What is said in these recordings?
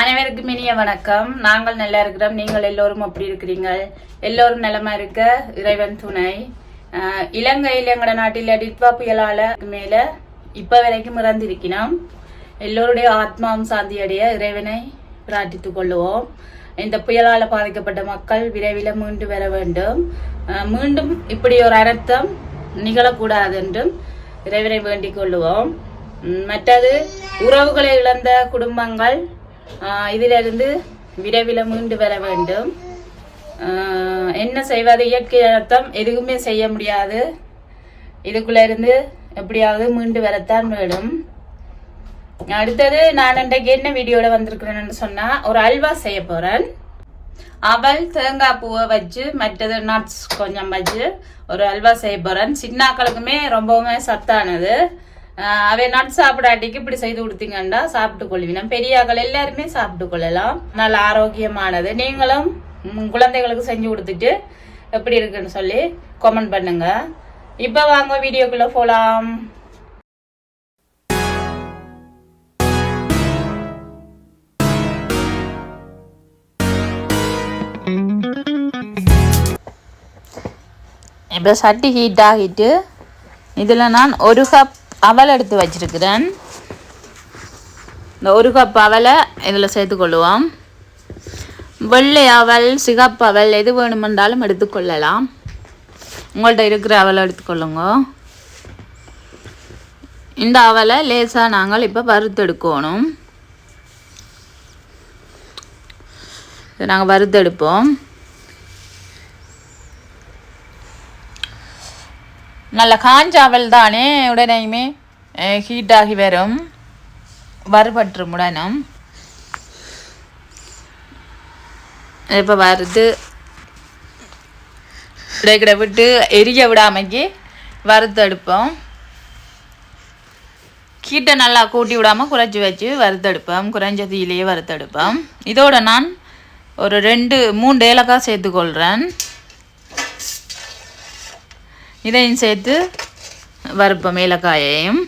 அனைவருக்கும் இனிய வணக்கம். நாங்கள் நல்லா இருக்கிறோம். நீங்கள் எல்லோரும் அப்படி இருக்கிறீங்க எல்லோரும் நிலமா இருக்க? இறைவன் துணை. இலங்கையில் எங்களோட நாட்டில் டிட்வா புயலால மேல இப்ப வரைக்கும் இறந்திருக்கிறோம். எல்லோருடைய ஆத்மாவும் சாந்தி அடைய இறைவனை பிரார்த்தித்துக் கொள்ளுவோம். இந்த புயலால பாதிக்கப்பட்ட மக்கள் விரைவில் மீண்டு வர வேண்டும். மீண்டும் இப்படி ஒரு அர்த்தம் நிகழக்கூடாது என்றும் இறைவனை வேண்டிக் கொள்ளுவோம். மற்றது உறவுகளை இழந்த குடும்பங்கள் இதிலிருந்து விரைவில் மீண்டு வர வேண்டும். என்ன செய்வது? இயற்கை அர்த்தம் எதுவுமே செய்ய முடியாது. இதுக்குள்ளேருந்து எப்படியாவது மீண்டு வரத்தான் வேணும் அடுத்தது நான் இன்றைக்கு என்ன வீடியோட வந்திருக்கிறேன்னு சொன்னால் ஒரு அல்வா செய்ய போகிறேன் அவல் தேங்காய் பூவை வச்சு மற்றது நட்ஸ் கொஞ்சம் வச்சு ஒரு அல்வா செய்ய போகிறேன் சின்னாக்களுக்குமே ரொம்பவுமே சத்தானது. அவை நட் சாப்பிடாட்டிக்கு இப்படி செய்து கொடுத்தீங்கன்னா சாப்பிட்டு கொள்வீங்க பெரியாக்கள் எல்லாருமே சாப்பிட்டு கொள்ளலாம். நல்ல ஆரோக்கியமானது. நீங்களும் குழந்தைகளுக்கு செஞ்சு கொடுத்துட்டு எப்படி இருக்குன்னு சொல்லி கமெண்ட் பண்ணுங்க. இப்போ வாங்க வீடியோக்குள்ள போலாம். இப்போ சட்டி ஹீட் ஆகிட்டு இதில் நான் ஒரு கப் அவல் எடுத்து வச்சிருக்கிறேன். இந்த ஒரு கப் அவலை இதில் சேர்த்துக்கொள்ளுவோம் வெள்ளை அவல் சிகப்பு அவல் எது வேணுமென்றாலும் எடுத்துக்கொள்ளலாம் உங்கள்கிட்ட இருக்கிற அவலை எடுத்துக்கொள்ளுங்க இந்த அவலை லேசாக நாங்கள் இப்போ வறுத்தெடுக்கணும் நாங்கள் வறுத்தெடுப்போம் நல்ல காஞ்சாவல் தானே உடனேயுமே ஹீட் ஆகி வரும். வறுபற்றும் உடனும் இப்போ வறுத்து இடைக்கிட விட்டு எரிய விடாமைக்கு வறுத்து எடுப்போம். கீட்டை நல்லா கூட்டி விடாமல் குறைச்சி வச்சு வறுத்தெடுப்போம் குறைஞ்ச தீயிலேயே வறுத்தெடுப்போம் இதோட நான் ஒரு ரெண்டு மூணு ஏலக்காய் சேர்த்துக்கொள்கிறேன் இதையும் சேர்த்து வறுப்போம் மேலக்காயையும்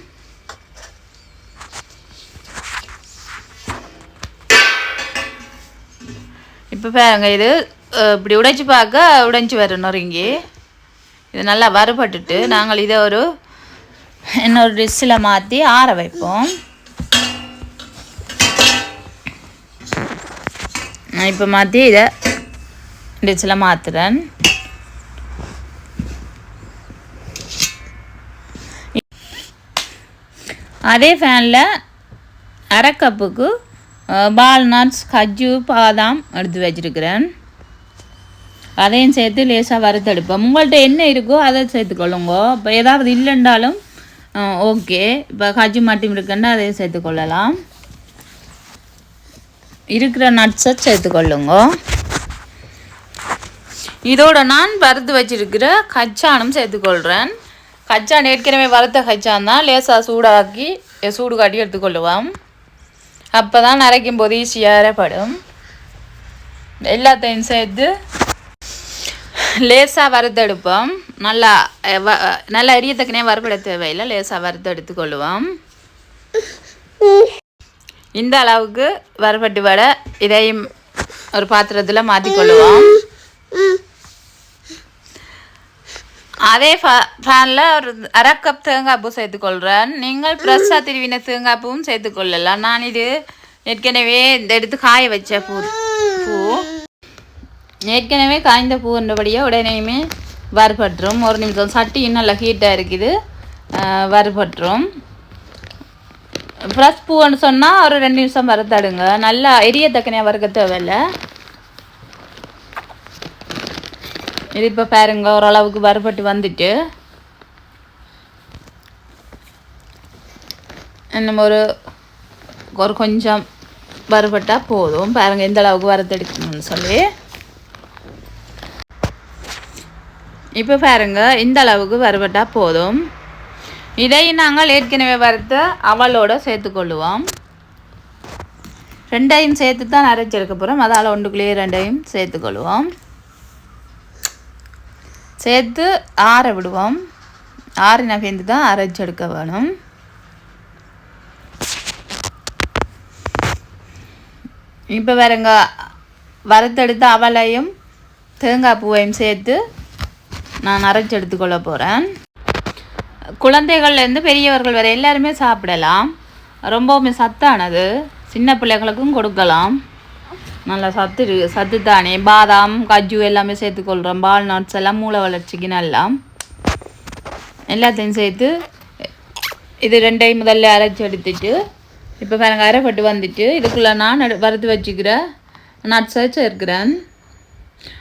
இப்போ பாருங்க இது இப்படி உடைச்சி பார்க்க உடைஞ்சி வரும் நொறுங்கி. இது நல்லா வறுபட்டுட்டு நாங்கள் இதை ஒரு இன்னொரு டிஷ்ஷில் மாற்றி ஆற வைப்போம். நான் இப்போ மாற்றி இதை டிஷ்ஷில் மாற்றுறேன் அதே ஃபேனில் அரை கப்புக்கு வால்நட்ஸ் கஜ்ஜு பாதாம் எடுத்து வச்சிருக்கிறேன். அதையும் சேர்த்து லேசாக வறுத்தெடுப்பேன் உங்கள்கிட்ட என்ன இருக்கோ அதை சேர்த்துக்கொள்ளுங்க. இப்போ ஏதாவது இல்லைன்றாலும் ஓகே இப்போ கஜ்ஜு மட்டும் இருக்குன்னா அதையும் சேர்த்துக்கொள்ளலாம். இருக்கிற நட்ஸை சேர்த்துக்கொள்ளுங்க. இதோட நான் வறுத்து வச்சிருக்கிற கச்சானும் சேர்த்துக்கொள்கிறேன் கச்சான் ஏற்கனவே வறுத்த கச்சான் தான். லேசாக சூடாக்கி சூடு காட்டி எடுத்துக்கொள்ளுவோம். அப்போ தான் நரைக்கும் போது ஈஸியாகப்படும் எல்லாத்தையும் சேர்த்து லேசாக வறுத்தெடுப்போம். நல்லா வ- நல்லா எரியத்தக்கனே வறுபட தேவையில்லை. லேசாக வறுத்து கொள்ளுவோம் இந்த அளவுக்கு வறுபட்டு வடை இதையும் ஒரு பாத்திரத்தில் மாற்றிக்கொள்ளுவோம் அதே ஃபேனில் ஒரு அரை கப் தேங்காய் பூ சேர்த்துக்கொள்கிறேன் நீங்கள் ஃப்ரெஷ்ஷாக திருவின தேங்காய் பூவும் சேர்த்துக்கொள்ளலாம். நான் இது ஏற்கனவே இந்த எடுத்து காய வச்ச பூ பூ. ஏற்கனவே காய்ந்த பூன்றபடியாக உடனேயுமே வறுபட்டுரும். ஒரு நிமிஷம் சட்டியும் நல்லா ஹீட்டாக இருக்குது. வறுபட்டுரும். ஃப்ரெஷ் பூன்னு சொன்னால் ஒரு ரெண்டு நிமிஷம் வறுத்தடுங்க. நல்லா எரிய தக்கனையாக வறுக்க தேவையில்லை. இது இப்போ பாருங்க ஓரளவுக்கு வறுபட்டு வந்துட்டு இன்னும் ஒரு ஒரு கொஞ்சம் வறுபட்டால் போதும் பாருங்கள் எந்த அளவுக்கு வறுத்தெடுக்கணும்னு சொல்லி இப்போ பாருங்க இந்த அளவுக்கு வறுபட்டால் போதும் இதை நாங்கள் ஏற்கனவே வறுத்து அவளோட சேர்த்துக்கொள்ளுவோம் ரெண்டையும் சேர்த்து தான் அரைச்சிருக்க போகிறோம் அதால் ஒன்றுக்குள்ளேயே ரெண்டையும் சேர்த்துக்கொள்ளுவோம் சேர்த்து ஆற விடுவோம். ஆறின நகைந்து தான் அரைச்செடுக்க வேணும். இப்போ வேறுங்க வறுத்தெடுத்த அவலையும் தேங்காய் பூவையும் சேர்த்து நான் அரைச்சி எடுத்துக்கொள்ள போகிறேன் குழந்தைகள்லேருந்து பெரியவர்கள் வரை எல்லாருமே சாப்பிடலாம். ரொம்பவுமே சத்தானது. சின்ன பிள்ளைகளுக்கும் கொடுக்கலாம். நல்லா சத்து இரு சத்து தானே பாதாம் கஜு எல்லாமே சேர்த்துக்கொள்கிறோம் பால் நட்ஸ் எல்லாம் மூளை வளர்ச்சிக்கு நல்லா. எல்லாத்தையும் சேர்த்து இது ரெண்டையும் முதல்ல அரைச்சி எடுத்துட்டு இப்போ பாருங்க அரைப்பட்டு வந்துட்டு இதுக்குள்ளே நான் வறுத்து வச்சுக்கிற நட்ஸை சேர்க்கிறேன்.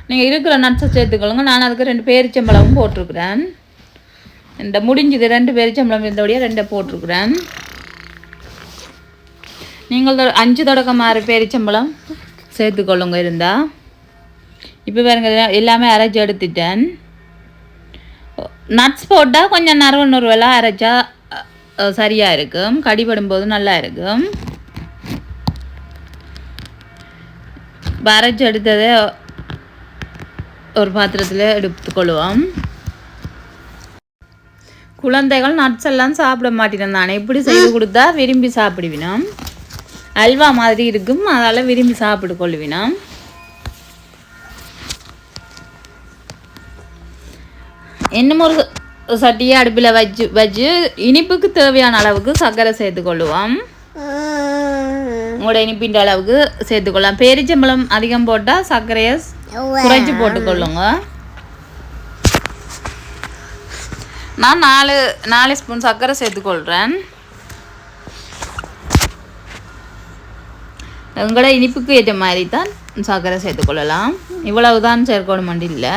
நீங்கள் இருக்கிற நட்ஸை சேர்த்துக்கொள்ளுங்க. நான் அதுக்கு ரெண்டு பேரிச்சம்பழமும் போட்டிருக்கிறேன். இந்த முடிஞ்சது ரெண்டு பேரிச்சம்பழம் இருந்தபடியே ரெண்டை போட்டிருக்கிறேன். நீங்கள் அஞ்சு அஞ்சு தொடக்கமாறு பேரிச்சம்பழம். சேர்த்துக்கொள்ளுங்க இருந்தா. இப்போ பாருங்க எல்லாமே அரைச்சி எடுத்துட்டேன். நட்ஸ் போட்டால் கொஞ்சம் நறுவ நுறுவலாக அரைச்சா சரியாக சரியா இருக்கும். கடிபடும் போது நல்லா இருக்கும். இப்போ அரைச்சி எடுத்ததை ஒரு பாத்திரத்தில் எடுத்துக்கொள்வோம் குழந்தைகள் நட்ஸ் எல்லாம் சாப்பிட மாட்டேன் நான் இப்படி செய்து கொடுத்தா விரும்பி சாப்பிடுவினோம். அல்வா மாதிரி இருக்கும். அதால் விரும்பி சாப்பிட்டு கொள்வினா இன்னும் ஒரு சட்டியை அடுப்பில் வச்சு வச்சு இனிப்புக்கு தேவையான அளவுக்கு சர்க்கரை சேர்த்துக்கொள்ளுவோம் உங்களோட இனிப்பின்ற அளவுக்கு சேர்த்துக்கொள்ளலாம் பேரிச்சம்பழம் அதிகம் போட்டால் சர்க்கரையை குறைச்சி போட்டுக்கொள்ளுங்க நான் நாலு நாலு ஸ்பூன் சர்க்கரை சேர்த்துக்கொள்கிறேன் எங்களோட இனிப்புக்கு ஏற்ற மாதிரி தான் சர்க்கரை சேர்த்துக்கொள்ளலாம் இவ்வளவு தான் சேர்க்கணும் இல்லை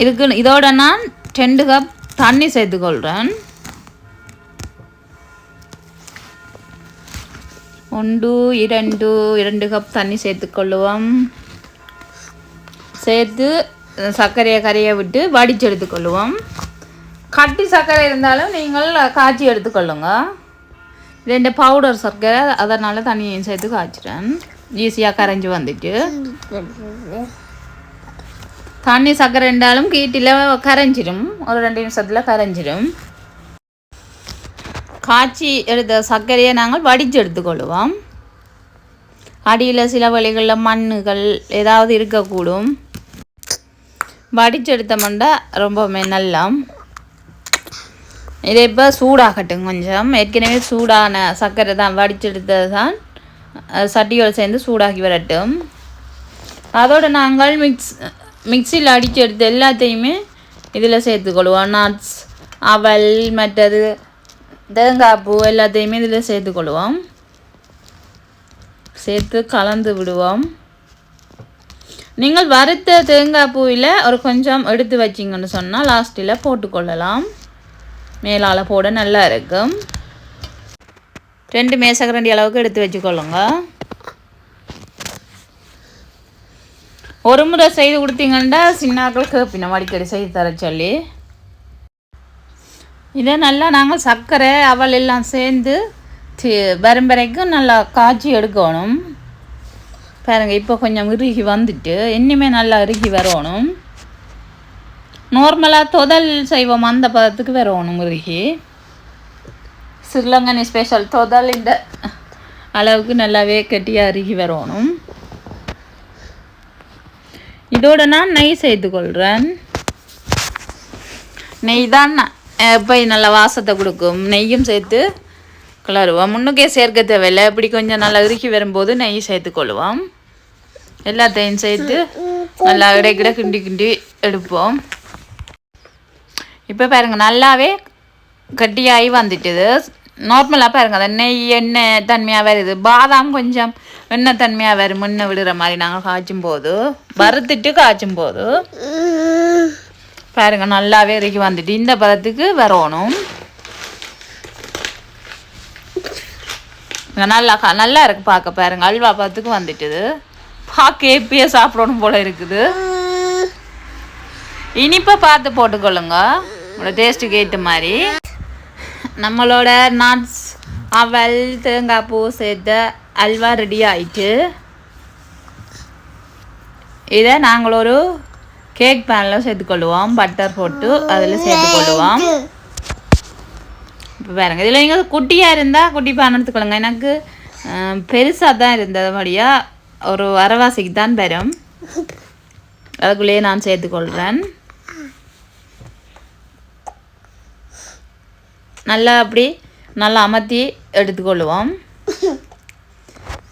இதுக்கு இதோட நான் ரெண்டு கப் தண்ணி சேர்த்துக்கொள்கிறேன் ஒன்று இரண்டு இரண்டு கப் தண்ணி சேர்த்துக்கொள்ளுவோம் சேர்த்து சர்க்கரையை கரையை விட்டு வடித்து எடுத்துக்கொள்ளுவோம் கட்டி சர்க்கரை இருந்தாலும் நீங்கள் காய்ச்சி எடுத்துக்கொள்ளுங்க ரெண்டு பவுடர் சர்க்கரை அதனால் தண்ணியையும் சேர்த்து காய்ச்சிட்டேன் ஈஸியாக கரைஞ்சி வந்துட்டு. தண்ணி சர்க்கரை இருந்தாலும் கீட்டில் கரைஞ்சிடும் ஒரு ரெண்டு நிமிஷத்தில் கரைஞ்சிடும் காய்ச்சி எடுத்த சர்க்கரையை நாங்கள் வடித்து எடுத்துக்கொள்வோம். அடியில் சில வழிகளில் மண்ணுகள் ஏதாவது இருக்கக்கூடும். வடித்து எடுத்தோம்னா ரொம்பவுமே நல்லா இதை இப்போ சூடாகட்டும் கொஞ்சம். ஏற்கனவே சூடான சர்க்கரை தான் வடிச்செடுத்தது எடுத்தது தான் சட்டியோடு சேர்ந்து சூடாகி வரட்டும். அதோடு நாங்கள் மிக்ஸ் மிக்சியில் அடித்து எடுத்து எல்லாத்தையுமே இதில் சேர்த்துக்கொள்வோம். நட்ஸ் அவல் மற்றது தேங்காய் பூ எல்லாத்தையுமே இதில் சேர்த்துக்கொள்வோம். சேர்த்து கலந்து விடுவோம். நீங்கள் வறுத்த தேங்காய் பூவில் ஒரு கொஞ்சம் எடுத்து வச்சிங்கன்னு சொன்னால் லாஸ்ட்டில் போட்டுக்கொள்ளலாம். மேலால் போட நல்லா இருக்கும். ரெண்டு மேசக்கரண்டி அளவுக்கு எடுத்து வச்சுக்கொள்ளுங்க. ஒரு முறை செய்து கொடுத்தீங்கன்னா சின்னாக்கள் கேப்பினோம் அடிக்கடி செய்து தர சொல்லி. இதை நல்லா நாங்கள் சர்க்கரை அவல் எல்லாம் சேர்ந்து தி- வரும் வரைக்கும் நல்லா காய்ச்சி எடுக்கணும். பாருங்கள் இப்போ கொஞ்சம் இறுகி வந்துட்டு இன்னுமே நல்லா இறுகி வரணும். நார்மலாக தொதல் செய்வோம் அந்த பதத்துக்கு வரணும் இறுகி ஸ்ரீலங்கனி ஸ்பெஷல் தொதல் இந்த அளவுக்கு நல்லாவே கெட்டியாக இறுகி வரணும் இதோட நான் நெய் சேர்த்துக்கொள்கிறேன் நெய் தான் இப்போ நல்ல வாசத்தை கொடுக்கும் நெய்யும் சேர்த்து கிளறுவோம் முன்னுக்கே சேர்க்க தேவையில்லை இப்படி கொஞ்சம் நல்லா இறுக்கி வரும்போது நெய் சேர்த்துக்கொள்வோம் எல்லாத்தையும் சேர்த்து நல்லா இடைக்கிட கிண்டி கிண்டி எடுப்போம் இப்போ பாருங்கள் நல்லாவே கட்டியாகி வந்துட்டுது. நார்மலாக பாருங்கள் அந்த நெய் எண்ணெய் தன்மையாக வருது. பாதாம் கொஞ்சம் எண்ணெய் தன்மையாக வரும் முன்ன விடுற மாதிரி நாங்கள் காய்ச்சும் போது வறுத்துட்டு காய்ச்சும் போது பாருங்க நல்லாவே இறக்கி வந்துட்டு இந்த பதத்துக்கு வரணும். நல்லா நல்லா இருக்கு பார்க்க பாருங்க அல்வா பதத்துக்கு வந்துட்டுது. பார்க்க எப்பயே சாப்பிடணும் போல இருக்குது. இனிப்பை பார்த்து போட்டுக்கொள்ளுங்க. உங்களோட டேஸ்ட்டுக்கு ஏற்ற மாதிரி. நம்மளோட நட்ஸ் அவல் தேங்காய் பூ சேர்த்த அல்வா ரெடி ஆயிட்டு இதை நாங்கள் ஒரு கேக் பேனில் சேர்த்துக்கொள்ளுவோம் பட்டர் போட்டு அதில் சேர்த்துக்கொள்ளுவோம் இப்போ பாருங்க இதில் நீங்கள் குட்டியாக இருந்தால் குட்டி பேன் எடுத்துக்கொள்ளுங்க. எனக்கு பெருசாக தான் இருந்தபடியாக ஒரு அரைவாசிக்கு தான் வரும். அதுக்குள்ளேயே நான் சேர்த்துக்கொள்கிறேன் நல்லா அப்படி நல்லா அமர்த்தி எடுத்துக்கொள்ளுவோம்.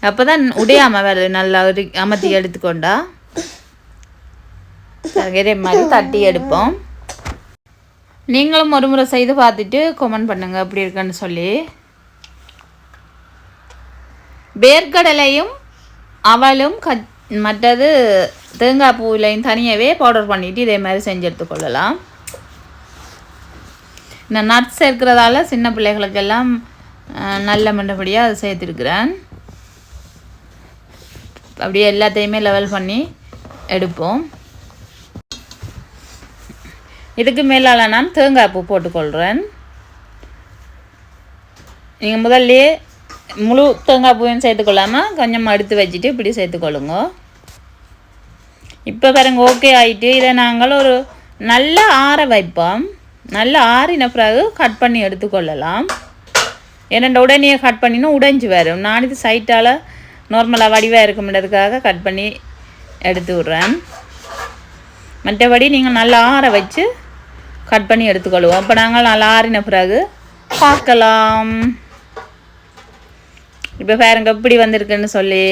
அப்போ தான் உடையாமல் வேலை நல்லா அமர்த்தி எடுத்துக்கொண்டா. இதே மாதிரி தட்டி எடுப்போம். நீங்களும் ஒரு முறை செய்து பார்த்துட்டு கமெண்ட் பண்ணுங்க எப்படி இருக்குன்னு சொல்லி. வேர்க்கடலையும் அவலும் க மற்றது தேங்காய் பூவிலையும் தனியாகவே பவுடர் பண்ணிவிட்டு இதே மாதிரி செஞ்சு எடுத்துக்கொள்ளலாம். இந்த நட்ஸ் இருக்கிறதால சின்ன பிள்ளைகளுக்கெல்லாம் நல்ல மண்டபடியாக அதை சேர்த்துருக்குறேன். அப்படியே எல்லாத்தையுமே லெவல் பண்ணி எடுப்போம். இதுக்கு மேலால் நான் தேங்காய் பூ போட்டுக்கொள்கிறேன் நீங்கள் முதல்லையே முழு தேங்காய் பூவையும் சேர்த்துக்கொள்ளாமல் கொஞ்சம் அடுத்து வச்சுட்டு இப்படி சேர்த்துக்கொள்ளுங்க. இப்போ பாருங்க ஓகே ஆயிட்டு இதை நாங்கள் ஒரு நல்ல ஆற வைப்போம். நல்ல ஆறின பிறகு கட் பண்ணி எடுத்துக்கொள்ளலாம். ஏன்னா உடனே கட் பண்ணினா உடைஞ்சு வரும். நான் இது சைட்டால் நார்மலாக வடிவாக இருக்கும்ன்றதுக்காக கட் பண்ணி எடுத்து விட்றேன். மற்றபடி நீங்கள் நல்லா ஆற வச்சு கட் பண்ணி எடுத்துக்கொள்வோம் அப்போ நாங்கள் நல்லா ஆறின பிறகு பார்க்கலாம். இப்போ பாருங்க எப்படி வந்திருக்குன்னு சொல்லி.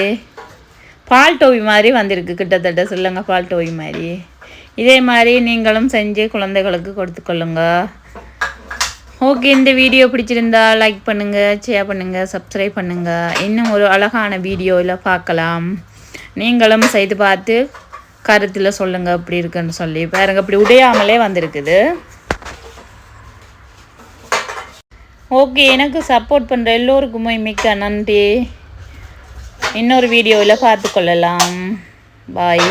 பால் டோவி மாதிரி வந்திருக்கு. கிட்டத்தட்ட சொல்லுங்கள் பால் டோவி மாதிரி. இதே மாதிரி நீங்களும் செஞ்சு குழந்தைகளுக்கு கொடுத்துக்கொள்ளுங்க ஓகே இந்த வீடியோ பிடிச்சிருந்தா லைக் பண்ணுங்கள் ஷேர் பண்ணுங்கள் சப்ஸ்கிரைப் பண்ணுங்கள் இன்னும் ஒரு அழகான வீடியோவில் பார்க்கலாம். நீங்களும் செய்து பார்த்து கருத்தில் சொல்லுங்கள் அப்படி இருக்குன்னு சொல்லி. பாருங்க இப்படி உடையாமலே வந்திருக்குது. ஓகே எனக்கு சப்போர்ட் பண்ணுற எல்லோருக்குமே மிக்க நன்றி. இன்னொரு வீடியோவில் பார்த்துக்கொள்ளலாம் பாய்